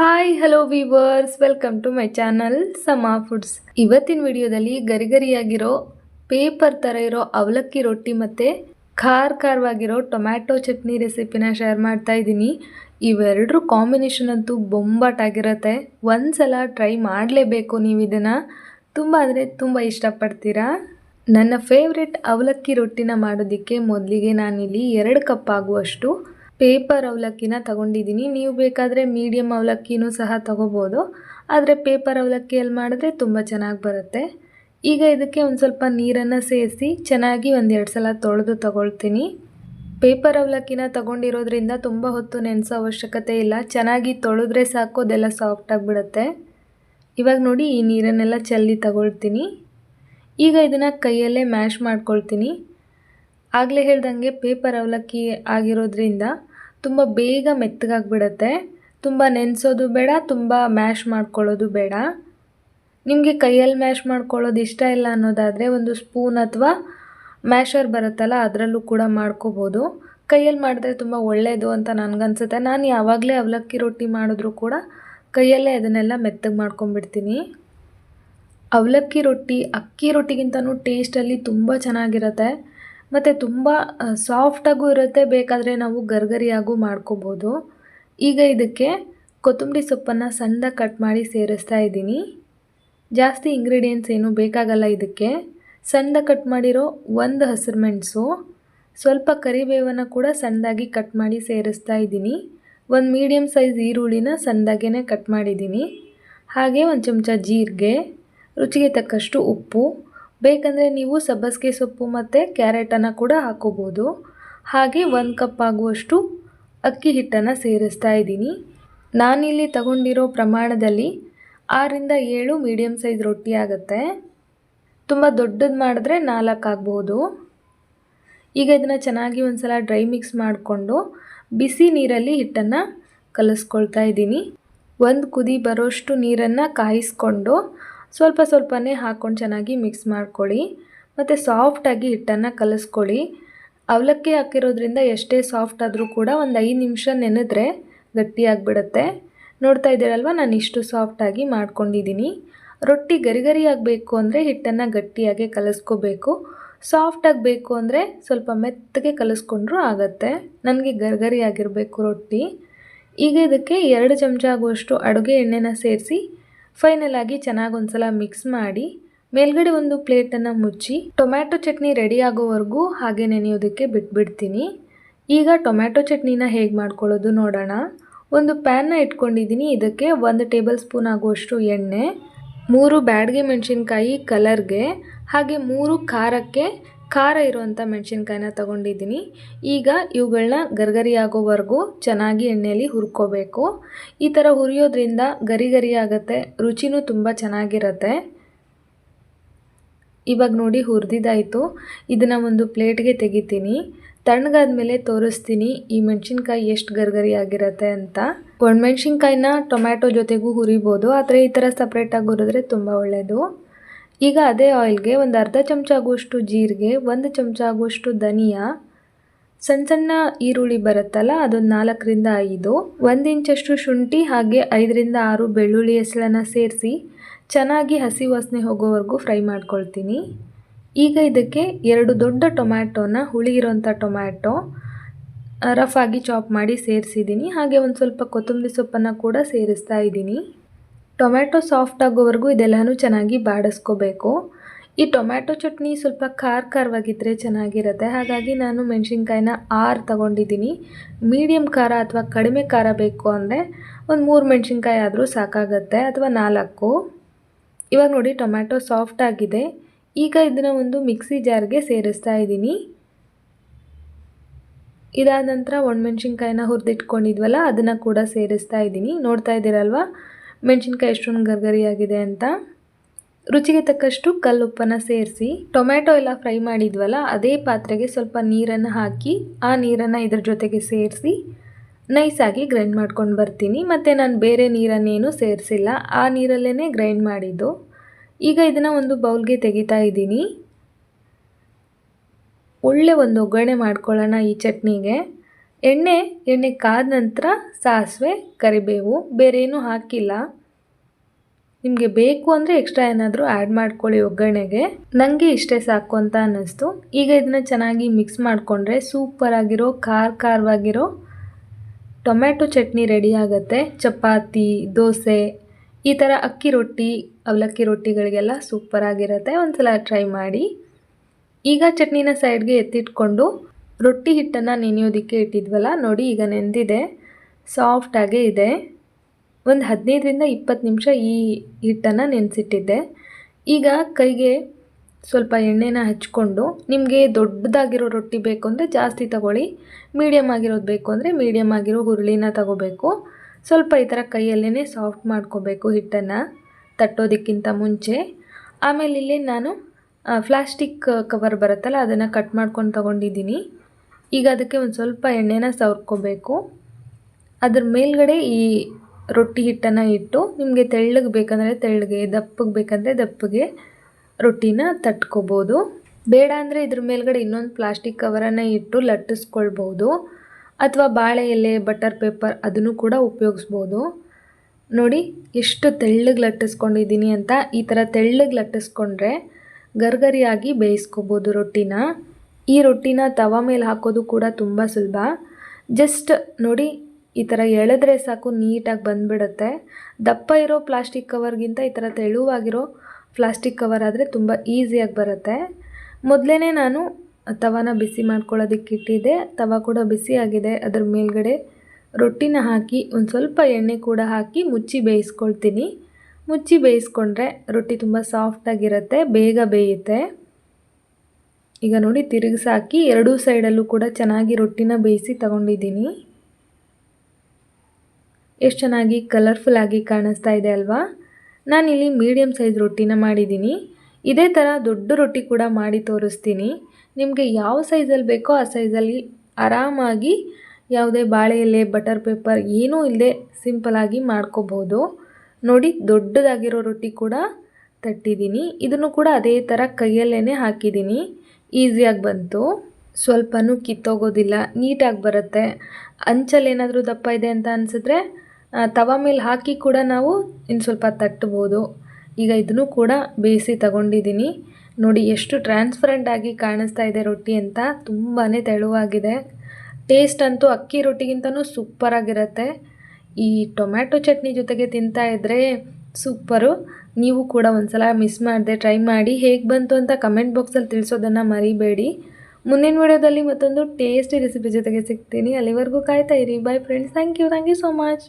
Hi hello viewers welcome to my channel Sama foods ಇವತ್ತಿನ ವಿಡಿಯೋದಲ್ಲಿ ಗರಿಗರಿಯಾಗಿರೋ paper ಥರ ಇರೋ ಅವಲಕ್ಕಿ ರೊಟ್ಟಿ ಮತ್ತು ಖಾರ ಖಾರವಾಗಿರೋ ಟೊಮ್ಯಾಟೊ ಚಟ್ನಿ ರೆಸಿಪಿನ ಶೇರ್ ಮಾಡ್ತಾ ಇದ್ದೀನಿ. ಇವೆರಡರ ಕಾಂಬಿನೇಷನ್ ಅಂತೂ ಬೊಂಬಾಟಾಗಿರುತ್ತೆ ಒಂದು ಸಲ ಟ್ರೈ ಮಾಡಲೇಬೇಕು ನೀವು ಇದನ್ನು. ತುಂಬ ಅಂದರೆ ತುಂಬ ಇಷ್ಟಪಡ್ತೀರಾ? ನನ್ನ ಫೇವ್ರೆಟ್ ಅವಲಕ್ಕಿ ರೊಟ್ಟಿನ ಮಾಡೋದಕ್ಕೆ ಮೊದಲಿಗೆ ನಾನಿಲ್ಲಿ ಎರಡು ಕಪ್ ಆಗುವಷ್ಟು ಪೇಪರ್ ಅವಲಕ್ಕಿನ ತಗೊಂಡಿದ್ದೀನಿ. ನೀವು ಬೇಕಾದರೆ ಮೀಡಿಯಮ್ ಅವಲಕ್ಕಿನೂ ಸಹ ತಗೋಬೋದು. ಆದರೆ ಪೇಪರ್ ಅವಲಕ್ಕಿಯಲ್ಲಿ ಮಾಡಿದ್ರೆ ತುಂಬ ಚೆನ್ನಾಗಿ ಬರುತ್ತೆ. ಈಗ ಇದಕ್ಕೆ ಒಂದು ಸ್ವಲ್ಪ ನೀರನ್ನು ಸೇರಿಸಿ ಚೆನ್ನಾಗಿ ಒಂದೆರಡು ಸಲ ತೊಳೆದು ತಗೊಳ್ತೀನಿ. ಪೇಪರ್ ಅವಲಕ್ಕಿನ ತಗೊಂಡಿರೋದ್ರಿಂದ ತುಂಬ ಹೊತ್ತು ನೆನೆಸೋ ಅವಶ್ಯಕತೆ ಇಲ್ಲ. ಚೆನ್ನಾಗಿ ತೊಳೆದ್ರೆ ಸಾಕು, ಅದೆಲ್ಲ ಸಾಫ್ಟ್ ಆಗಿಬಿಡುತ್ತೆ ಇವಾಗ ನೋಡಿ ಈ ನೀರನ್ನೆಲ್ಲ ಚೆಲ್ಲಿ ತಗೊಳ್ತೀನಿ. ಈಗ ಇದನ್ನು ಕೈಯಲ್ಲೇ ಮ್ಯಾಶ್ ಮಾಡ್ಕೊಳ್ತೀನಿ. ಆಗಲೇ ಹೇಳ್ದಂಗೆ ಪೇಪರ್ ಅವಲಕ್ಕಿ ಆಗಿರೋದ್ರಿಂದ ತುಂಬ ಬೇಗ ಮೆತ್ತಗಾಗ್ಬಿಡತ್ತೆ. ತುಂಬ ನೆನೆಸೋದು ಬೇಡ, ತುಂಬ ಮ್ಯಾಶ್ ಮಾಡ್ಕೊಳ್ಳೋದು ಬೇಡ. ನಿಮಗೆ ಕೈಯಲ್ಲಿ ಮ್ಯಾಶ್ ಮಾಡ್ಕೊಳ್ಳೋದು ಇಷ್ಟ ಇಲ್ಲ ಅನ್ನೋದಾದರೆ ಒಂದು ಸ್ಪೂನ್ ಅಥವಾ ಮ್ಯಾಶರ್ ಬರುತ್ತಲ್ಲ, ಅದರಲ್ಲೂ ಕೂಡ ಮಾಡ್ಕೋಬೋದು. ಕೈಯಲ್ಲಿ ಮಾಡಿದ್ರೆ ತುಂಬ ಒಳ್ಳೆಯದು ಅಂತ ನನಗನ್ಸುತ್ತೆ. ನಾನು ಯಾವಾಗಲೇ ಅವಲಕ್ಕಿ ರೊಟ್ಟಿ ಮಾಡಿದ್ರೂ ಕೂಡ ಕೈಯಲ್ಲೇ ಅದನ್ನೆಲ್ಲ ಮೆತ್ತಗೆ ಮಾಡ್ಕೊಂಡ್ಬಿಡ್ತೀನಿ. ಅವಲಕ್ಕಿ ರೊಟ್ಟಿ, ಅಕ್ಕಿ ರೊಟ್ಟಿಗಿಂತನೂ ಟೇಸ್ಟಲ್ಲಿ ತುಂಬ ಚೆನ್ನಾಗಿರುತ್ತೆ. ಮತ್ತು ತುಂಬ ಸಾಫ್ಟಾಗೂ ಇರುತ್ತೆ, ಬೇಕಾದರೆ ನಾವು ಗರ್ಗರಿಯಾಗೂ ಮಾಡ್ಕೋಬೋದು. ಈಗ ಇದಕ್ಕೆ ಕೊತ್ತಂಬರಿ ಸೊಪ್ಪನ್ನು ಸಣ್ಣದಾಗಿ ಕಟ್ ಮಾಡಿ ಸೇರಿಸ್ತಾ ಇದ್ದೀನಿ. ಜಾಸ್ತಿ ಇಂಗ್ರೀಡಿಯೆಂಟ್ಸ್ ಏನೂ ಬೇಕಾಗಲ್ಲ ಇದಕ್ಕೆ. ಸಣ್ಣದಾಗಿ ಕಟ್ ಮಾಡಿರೋ ಒಂದು ಹಸಿರು ಮೆಣಸು, ಸ್ವಲ್ಪ ಕರಿಬೇವನ್ನು ಕೂಡ ಸಣ್ಣದಾಗಿ ಕಟ್ ಮಾಡಿ ಸೇರಿಸ್ತಾ ಇದ್ದೀನಿ. ಒಂದು ಮೀಡಿಯಮ್ ಸೈಜ್ ಈರುಳ್ಳಿನ ಸಣ್ಣದಾಗೇ ಕಟ್ ಮಾಡಿದ್ದೀನಿ. ಹಾಗೆ ಒಂದು ಚಮಚ ಜೀರಿಗೆ, ರುಚಿಗೆ ತಕ್ಕಷ್ಟು ಉಪ್ಪು ಬೇಕಂದರೆ ನೀವು ಸಬ್ಬಸಿಗೆ ಸೊಪ್ಪು ಮತ್ತು ಕ್ಯಾರೆಟನ್ನು ಕೂಡ ಹಾಕೋಬೋದು. ಹಾಗೆ ಒಂದು ಕಪ್ ಆಗುವಷ್ಟು ಅಕ್ಕಿ ಹಿಟ್ಟನ್ನು ಸೇರಿಸ್ತಾ ಇದ್ದೀನಿ. ನಾನಿಲ್ಲಿ ತಗೊಂಡಿರೋ ಪ್ರಮಾಣದಲ್ಲಿ ಆರಿಂದ ಏಳು ಮೀಡಿಯಮ್ ಸೈಜ್ ರೊಟ್ಟಿ ಆಗುತ್ತೆ. ತುಂಬ ದೊಡ್ಡದು ಮಾಡಿದ್ರೆ ನಾಲ್ಕು ಆಗ್ಬೋದು. ಈಗ ಇದನ್ನು ಚೆನ್ನಾಗಿ ಒಂದು ಸಲ ಡ್ರೈ ಮಿಕ್ಸ್ ಮಾಡಿಕೊಂಡು ಬಿಸಿ ನೀರಲ್ಲಿ ಹಿಟ್ಟನ್ನು ಕಲಿಸ್ಕೊಳ್ತಾ ಇದ್ದೀನಿ. ಒಂದು ಕುದಿ ಬರೋಷ್ಟು ನೀರನ್ನು ಕಾಯಿಸ್ಕೊಂಡು ಸ್ವಲ್ಪ ಸ್ವಲ್ಪನೇ ಹಾಕ್ಕೊಂಡು ಚೆನ್ನಾಗಿ ಮಿಕ್ಸ್ ಮಾಡ್ಕೊಳ್ಳಿ. ಮತ್ತು ಸಾಫ್ಟಾಗಿ ಹಿಟ್ಟನ್ನು ಕಲಿಸ್ಕೊಳ್ಳಿ. ಅವಲಕ್ಕಿ ಹಾಕಿರೋದ್ರಿಂದ ಎಷ್ಟೇ ಸಾಫ್ಟ್ ಆದರೂ ಕೂಡ ಒಂದು ಐದು ನಿಮಿಷ ನೆನೆದ್ರೆ ಗಟ್ಟಿಯಾಗಿಬಿಡುತ್ತೆ ನೋಡ್ತಾ ಇದ್ದೀರಲ್ವ? ನಾನು ಇಷ್ಟು ಸಾಫ್ಟಾಗಿ ಮಾಡ್ಕೊಂಡಿದ್ದೀನಿ. ರೊಟ್ಟಿ ಗರಿ ಗರಿ ಆಗಬೇಕು ಅಂದರೆ ಹಿಟ್ಟನ್ನು ಗಟ್ಟಿಯಾಗೆ ಕಲಿಸ್ಕೋಬೇಕು. ಸಾಫ್ಟಾಗಿ ಬೇಕು ಅಂದರೆ ಸ್ವಲ್ಪ ಮೆತ್ತಗೆ ಕಲಿಸ್ಕೊಂಡ್ರೂ ಆಗುತ್ತೆ. ನನಗೆ ಗರ್ಗರಿ ಆಗಿರಬೇಕು ರೊಟ್ಟಿ. ಈಗ ಇದಕ್ಕೆ ಎರಡು ಚಮಚ ಆಗುವಷ್ಟು ಅಡುಗೆ ಎಣ್ಣೆನ ಸೇರಿಸಿ ಫೈನಲ್ ಆಗಿ ಚೆನ್ನಾಗಿ ಒಂದ್ಸಲ ಮಿಕ್ಸ್ ಮಾಡಿ, ಮೇಲ್ಗಡೆ ಒಂದು ಪ್ಲೇಟನ್ನು ಮುಚ್ಚಿ ಟೊಮ್ಯಾಟೊ ಚಟ್ನಿ ರೆಡಿ ಆಗೋವರೆಗೂ ಹಾಗೆ ನೆನೆಯೋದಕ್ಕೆ ಬಿಟ್ಬಿಡ್ತೀನಿ. ಈಗ ಟೊಮ್ಯಾಟೊ ಚಟ್ನಿನ ಹೇಗೆ ಮಾಡ್ಕೊಳ್ಳೋದು ನೋಡೋಣ. ಒಂದು ಪ್ಯಾನ್ನ ಇಟ್ಕೊಂಡಿದ್ದೀನಿ, ಇದಕ್ಕೆ ಒಂದು ಟೇಬಲ್ ಸ್ಪೂನ್ ಆಗುವಷ್ಟು ಎಣ್ಣೆ, ಮೂರು ಬ್ಯಾಡ್ಗೆ ಮೆಣಸಿನ್ಕಾಯಿ ಕಲರ್ಗೆ ಹಾಗೆ ಮೂರು ಖಾರಕ್ಕೆ ಖಾರ ಇರುವಂಥ ಮೆಣಸಿನ್ಕಾಯಿನ ತಗೊಂಡಿದ್ದೀನಿ. ಈಗ ಇವುಗಳನ್ನ ಗರ್ಗರಿ ಆಗೋವರೆಗೂ ಚೆನ್ನಾಗಿ ಎಣ್ಣೆಯಲ್ಲಿ ಹುರ್ಕೋಬೇಕು. ಈ ಥರ ಹುರಿಯೋದ್ರಿಂದ ಗರಿ ಗರಿ ಆಗುತ್ತೆ, ರುಚಿನೂ ತುಂಬ ಚೆನ್ನಾಗಿರುತ್ತೆ. ಇವಾಗ ನೋಡಿ ಹುರಿದಿದ್ದಾಯಿತು. ಇದನ್ನು ಒಂದು ಪ್ಲೇಟ್ಗೆ ತೆಗಿತೀನಿ. ತಣ್ಣಗಾದ ಮೇಲೆ ತೋರಿಸ್ತೀನಿ ಈ ಮೆಣಸಿನ್ಕಾಯಿ ಎಷ್ಟು ಗರ್ಗರಿ ಆಗಿರುತ್ತೆ ಅಂತ ಒಣಮೆಣ್ಸಿನ್ಕಾಯಿನ ಟೊಮ್ಯಾಟೊ ಜೊತೆಗೂ ಹುರಿಬೋದು, ಆದರೆ ಈ ಥರ ಸಪ್ರೇಟಾಗಿ ಹುರಿದ್ರೆ ತುಂಬ ಒಳ್ಳೆಯದು ಈಗ ಅದೇ ಆಯಿಲ್ಗೆ ಒಂದು ಅರ್ಧ ಚಮಚ ಆಗುವಷ್ಟು ಜೀರಿಗೆ, ಒಂದು ಚಮಚ ಆಗುವಷ್ಟು ಧನಿಯಾ, ಸಣ್ಣ ಸಣ್ಣ ಈರುಳ್ಳಿ ಬರುತ್ತಲ್ಲ ಅದೊಂದು ನಾಲ್ಕರಿಂದ ಐದು, ಒಂದು ಇಂಚಷ್ಟು ಶುಂಠಿ ಹಾಗೆ ಐದರಿಂದ ಆರು ಬೆಳ್ಳುಳ್ಳಿ ಹೆಸಳನ್ನು ಸೇರಿಸಿ ಚೆನ್ನಾಗಿ ಹಸಿ ವಾಸನೆ ಹೋಗೋವರೆಗೂ ಫ್ರೈ ಮಾಡ್ಕೊಳ್ತೀನಿ. ಈಗ ಇದಕ್ಕೆ ಎರಡು ದೊಡ್ಡ ಟೊಮ್ಯಾಟೋನ, ಹುಳಿ ಇರೋಂಥ ಟೊಮ್ಯಾಟೊ ರಫ್ ಆಗಿ ಚಾಪ್ ಮಾಡಿ ಸೇರಿಸಿದ್ದೀನಿ. ಹಾಗೆ ಒಂದು ಸ್ವಲ್ಪ ಕೊತ್ತಂಬರಿ ಸೊಪ್ಪನ್ನು ಕೂಡ ಸೇರಿಸ್ತಾ ಇದ್ದೀನಿ. ಟೊಮ್ಯಾಟೊ ಸಾಫ್ಟ್ ಆಗೋವರೆಗೂ ಇದೆಲ್ಲನೂ ಚೆನ್ನಾಗಿ ಬಾಡಿಸ್ಕೋಬೇಕು. ಈ ಟೊಮ್ಯಾಟೊ ಚಟ್ನಿ ಸ್ವಲ್ಪ ಖಾರ ಖಾರವಾಗಿದ್ದರೆ ಚೆನ್ನಾಗಿರುತ್ತೆ. ಹಾಗಾಗಿ ನಾನು ಮೆಣಸಿನ್ಕಾಯಿನ ಆರು ತಗೊಂಡಿದ್ದೀನಿ. ಮೀಡಿಯಮ್ ಖಾರ ಅಥವಾ ಕಡಿಮೆ ಖಾರ ಬೇಕು ಅಂದರೆ ಒಂದು ಮೂರು ಮೆಣಸಿನ್ಕಾಯಿ ಆದರೂ ಸಾಕಾಗತ್ತೆ, ಅಥವಾ ನಾಲ್ಕು. ಇವಾಗ ನೋಡಿ ಟೊಮ್ಯಾಟೊ ಸಾಫ್ಟ್ ಆಗಿದೆ. ಈಗ ಇದನ್ನು ಒಂದು ಮಿಕ್ಸಿ ಜಾರ್ಗೆ ಸೇರಿಸ್ತಾ ಇದ್ದೀನಿ. ಇದಾದ ನಂತರ ಒಣಮೆಣ್ಸಿನ್ಕಾಯಿನ ಹುರಿದಿಟ್ಕೊಂಡಿದ್ವಲ್ಲ, ಅದನ್ನು ಕೂಡ ಸೇರಿಸ್ತಾ ಇದ್ದೀನಿ. ನೋಡ್ತಾ ಇದ್ದೀರಲ್ವ? ಮೆಣಸಿನ್ಕಾಯಿ ಎಷ್ಟೊಂದು ಗರ್ಗರಿಯಾಗಿದೆ ಅಂತ. ರುಚಿಗೆ ತಕ್ಕಷ್ಟು ಕಲ್ಲುಪ್ಪನ್ನು ಸೇರಿಸಿ, ಟೊಮ್ಯಾಟೊ ಎಲ್ಲ ಫ್ರೈ ಮಾಡಿದ್ವಲ್ಲ, ಅದೇ ಪಾತ್ರೆಗೆ ಸ್ವಲ್ಪ ನೀರನ್ನು ಹಾಕಿ, ಆ ನೀರನ್ನು ಇದ್ರ ಜೊತೆಗೆ ಸೇರಿಸಿ, ನೈಸಾಗಿ ಗ್ರೈಂಡ್ ಮಾಡ್ಕೊಂಡು ಬರ್ತೀನಿ. ಮತ್ತು ನಾನು ಬೇರೆ ನೀರನ್ನೇನು ಸೇರಿಸಿಲ್ಲ, ಆ ನೀರಲ್ಲೇ ಗ್ರೈಂಡ್ ಮಾಡಿದ್ದು. ಈಗ ಇದನ್ನು ಒಂದು ಬೌಲ್ಗೆ ತೆಗಿತಾ ಇದ್ದೀನಿ. ಒಳ್ಳೆ ಒಂದು ಒಗ್ಗರಣೆ ಮಾಡ್ಕೊಳ್ಳೋಣ ಈ ಚಟ್ನಿಗೆ. ಎಣ್ಣೆ ಎಣ್ಣೆ ಕಾದ ನಂತರ ಸಾಸಿವೆ, ಕರಿಬೇವು, ಬೇರೇನೂ ಹಾಕಿಲ್ಲ. ನಿಮಗೆ ಬೇಕು ಅಂದರೆ ಎಕ್ಸ್ಟ್ರಾ ಏನಾದರೂ ಆ್ಯಡ್ ಮಾಡ್ಕೊಳ್ಳಿ ಒಗ್ಗರಣೆಗೆ. ನನಗೆ ಇಷ್ಟೇ ಸಾಕು ಅಂತ ಅನ್ನಿಸ್ತು. ಈಗ ಇದನ್ನು ಚೆನ್ನಾಗಿ ಮಿಕ್ಸ್ ಮಾಡಿಕೊಂಡ್ರೆ ಸೂಪರಾಗಿರೋ ಖಾರ ಖಾರವಾಗಿರೋ ಟೊಮ್ಯಾಟೊ ಚಟ್ನಿ ರೆಡಿ ಆಗುತ್ತೆ. ಚಪಾತಿ, ದೋಸೆ, ಈ ಥರ ಅಕ್ಕಿ ರೊಟ್ಟಿ, ಅವಲಕ್ಕಿ ರೊಟ್ಟಿಗಳಿಗೆಲ್ಲ ಸೂಪರಾಗಿರುತ್ತೆ ಒಂದ್ಸಲ ಟ್ರೈ ಮಾಡಿ. ಈಗ ಚಟ್ನಿನ ಸೈಡ್ಗೆ ಎತ್ತಿಟ್ಕೊಂಡು ರೊಟ್ಟಿ ಹಿಟ್ಟನ್ನು ನೆನೆಯೋದಕ್ಕೆ ಇಟ್ಟಿದ್ವಲ್ಲ, ನೋಡಿ ಈಗ ನೆಂದಿದೆ ಸಾಫ್ಟಾಗೇ ಇದೆ. ಒಂದು ಹದಿನೈದರಿಂದ ಇಪ್ಪತ್ತು ನಿಮಿಷ ಈ ಹಿಟ್ಟನ್ನು ನೆನೆಸಿಟ್ಟಿದ್ದೆ. ಈಗ ಕೈಗೆ ಸ್ವಲ್ಪ ಎಣ್ಣೆನ ಹಚ್ಕೊಂಡು, ನಿಮಗೆ ದೊಡ್ಡದಾಗಿರೋ ರೊಟ್ಟಿ ಬೇಕು ಅಂದರೆ ಜಾಸ್ತಿ ತಗೊಳ್ಳಿ ಮೀಡಿಯಮ್ ಆಗಿರೋದು ಬೇಕು ಅಂದರೆ ಮೀಡಿಯಮ್ ಆಗಿರೋ ಹುರುಳಿನ ತಗೋಬೇಕು. ಸ್ವಲ್ಪ ಈ ಥರ ಕೈಯಲ್ಲೇ ಸಾಫ್ಟ್ ಮಾಡ್ಕೋಬೇಕು ಹಿಟ್ಟನ್ನು ತಟ್ಟೋದಕ್ಕಿಂತ ಮುಂಚೆ. ಆಮೇಲೆ ಇಲ್ಲಿ ನಾನು ಪ್ಲಾಸ್ಟಿಕ್ ಕವರ್ ಬರುತ್ತಲ್ಲ, ಅದನ್ನು ಕಟ್ ಮಾಡ್ಕೊಂಡು ತೊಗೊಂಡಿದ್ದೀನಿ. ಈಗ ಅದಕ್ಕೆ ಒಂದು ಸ್ವಲ್ಪ ಎಣ್ಣೆನ ಸವರ್ಕೋಬೇಕು. ಅದ್ರ ಮೇಲ್ಗಡೆ ಈ ರೊಟ್ಟಿ ಹಿಟ್ಟನ್ನು ಇಟ್ಟು ನಿಮಗೆ ತೆಳ್ಳಗೆ ಬೇಕಂದರೆ ತೆಳ್ಳಗೆ, ದಪ್ಪಗೆ ಬೇಕಂದರೆ ದಪ್ಪಗೆ ರೊಟ್ಟಿನ ತಟ್ಕೋಬೋದು. ಬೇಡ ಅಂದರೆ ಇದ್ರ ಮೇಲ್ಗಡೆ ಇನ್ನೊಂದು ಪ್ಲಾಸ್ಟಿಕ್ ಕವರನ್ನು ಇಟ್ಟು ಲಟ್ಟಿಸ್ಕೊಳ್ಬೋದು. ಅಥವಾ ಬಾಳೆ ಎಲೆ, ಬಟರ್ ಪೇಪರ್ ಅದನ್ನು ಕೂಡ ಉಪಯೋಗಿಸ್ಬೋದು. ನೋಡಿ, ಎಷ್ಟು ತೆಳ್ಳಗೆ ಲಟ್ಟಿಸ್ಕೊಂಡಿದ್ದೀನಿ ಅಂತ ಈ ಥರ ತೆಳ್ಳಗೆ ಲಟ್ಟಿಸ್ಕೊಂಡ್ರೆ ಗರ್ಗರಿಯಾಗಿ ಬೇಯಿಸ್ಕೊಬೋದು ರೊಟ್ಟಿನ. ಈ ರೊಟ್ಟಿನ ತವ ಮೇಲೆ ಹಾಕೋದು ಕೂಡ ತುಂಬ ಸುಲಭ. ಜಸ್ಟ್ ನೋಡಿ, ಈ ಥರ ಎಳೆದ್ರೆ ಸಾಕು, ನೀಟಾಗಿ ಬಂದುಬಿಡುತ್ತೆ. ದಪ್ಪ ಇರೋ ಪ್ಲಾಸ್ಟಿಕ್ ಕವರ್ಗಿಂತ ಈ ಥರ ತೆಳುವಾಗಿರೋ ಪ್ಲಾಸ್ಟಿಕ್ ಕವರ್ ಆದರೆ ತುಂಬ ಈಸಿಯಾಗಿ ಬರುತ್ತೆ. ಮೊದಲೇ ನಾನು ತವಾನ ಬಿಸಿ ಮಾಡ್ಕೊಳ್ಳೋದಕ್ಕೆ ಇಟ್ಟಿದ್ದೆ. ತವ ಕೂಡ ಬಿಸಿಯಾಗಿದೆ ಅದ್ರ ಮೇಲ್ಗಡೆ ರೊಟ್ಟಿನ ಹಾಕಿ, ಒಂದು ಸ್ವಲ್ಪ ಎಣ್ಣೆ ಕೂಡ ಹಾಕಿ ಮುಚ್ಚಿ ಬೇಯಿಸ್ಕೊಳ್ತೀನಿ. ಮುಚ್ಚಿ ಬೇಯಿಸ್ಕೊಂಡ್ರೆ ರೊಟ್ಟಿ ತುಂಬ ಸಾಫ್ಟಾಗಿರುತ್ತೆ ಬೇಗ ಬೇಯುತ್ತೆ. ಈಗ ನೋಡಿ ತಿರುಗಿಸಾಕಿ ಎರಡೂ ಸೈಡಲ್ಲೂ ಕೂಡ ಚೆನ್ನಾಗಿ ರೊಟ್ಟಿನ ಬೇಯಿಸಿ ತಗೊಂಡಿದ್ದೀನಿ. ಎಷ್ಟು ಚೆನ್ನಾಗಿ ಕಲರ್ಫುಲ್ಲಾಗಿ ಕಾಣಿಸ್ತಾ ಇದೆ ಅಲ್ವಾ? ನಾನಿಲ್ಲಿ ಮೀಡಿಯಮ್ ಸೈಜ್ ರೊಟ್ಟಿನ ಮಾಡಿದ್ದೀನಿ. ಇದೇ ಥರ ದೊಡ್ಡ ರೊಟ್ಟಿ ಕೂಡ ಮಾಡಿ ತೋರಿಸ್ತೀನಿ. ನಿಮಗೆ ಯಾವ ಸೈಜಲ್ಲಿ ಬೇಕೋ ಆ ಸೈಜಲ್ಲಿ ಆರಾಮಾಗಿ ಯಾವುದೇ ಬಾಳೆ ಎಲೆ ಬಟರ್ ಪೇಪರ್ ಏನೂ ಇಲ್ಲದೆ ಸಿಂಪಲಾಗಿ ಮಾಡ್ಕೋಬೋದು. ನೋಡಿ ದೊಡ್ಡದಾಗಿರೋ ರೊಟ್ಟಿ ಕೂಡ ತಟ್ಟಿದ್ದೀನಿ. ಇದನ್ನು ಕೂಡ ಅದೇ ಥರ ಕೈಯಲ್ಲೇ ಹಾಕಿದ್ದೀನಿ. ಈಸಿಯಾಗಿ ಬಂತು. ಸ್ವಲ್ಪನೂ ಕಿತ್ತೋಗೋದಿಲ್ಲ. ನೀಟಾಗಿ ಬರುತ್ತೆ. ಅಂಚಲ್ಲಿ ಏನಾದರೂ ದಪ್ಪ ಇದೆ ಅಂತ ಅನಿಸಿದ್ರೆ ತವ ಮೇಲೆ ಹಾಕಿ ಕೂಡ ನಾವು ಇನ್ನು ಸ್ವಲ್ಪ ತಟ್ಟಬೋದು. ಈಗ ಇದನ್ನು ಕೂಡ ಬೇಯಿಸಿ ತಗೊಂಡಿದ್ದೀನಿ. ನೋಡಿ, ಎಷ್ಟು ಟ್ರಾನ್ಸ್ಪರೆಂಟ್ ಆಗಿ ಕಾಣಿಸ್ತಾ ಇದೆ ರೊಟ್ಟಿ ಅಂತ. ತುಂಬಾ ತೆಳುವಾಗಿದೆ. ಟೇಸ್ಟ್ ಅಂತೂ ಅಕ್ಕಿ ರೊಟ್ಟಿಗಿಂತನೂ ಸೂಪರಾಗಿರುತ್ತೆ ಈ ಟೊಮ್ಯಾಟೊ ಚಟ್ನಿ ಜೊತೆಗೆ ತಿಂತಾ ಇದ್ದರೆ ಸೂಪರು. ನೀವು ಕೂಡ ಒಂದ್ಸಲ ಮಿಸ್ ಮಾಡಿದೆ ಟ್ರೈ ಮಾಡಿ ಹೇಗೆ ಬಂತು ಅಂತ ಕಮೆಂಟ್ ಬಾಕ್ಸಲ್ಲಿ ತಿಳಿಸೋದನ್ನು ಮರಿಬೇಡಿ. ಮುಂದಿನ ವಿಡಿಯೋದಲ್ಲಿ ಮತ್ತೊಂದು ಟೇಸ್ಟಿ ರೆಸಿಪಿ ಜೊತೆಗೆ ಸಿಗ್ತೀನಿ. ಅಲ್ಲಿವರೆಗೂ ಕಾಯ್ತಾ ಇರಿ. Bye friends thank you thank you so much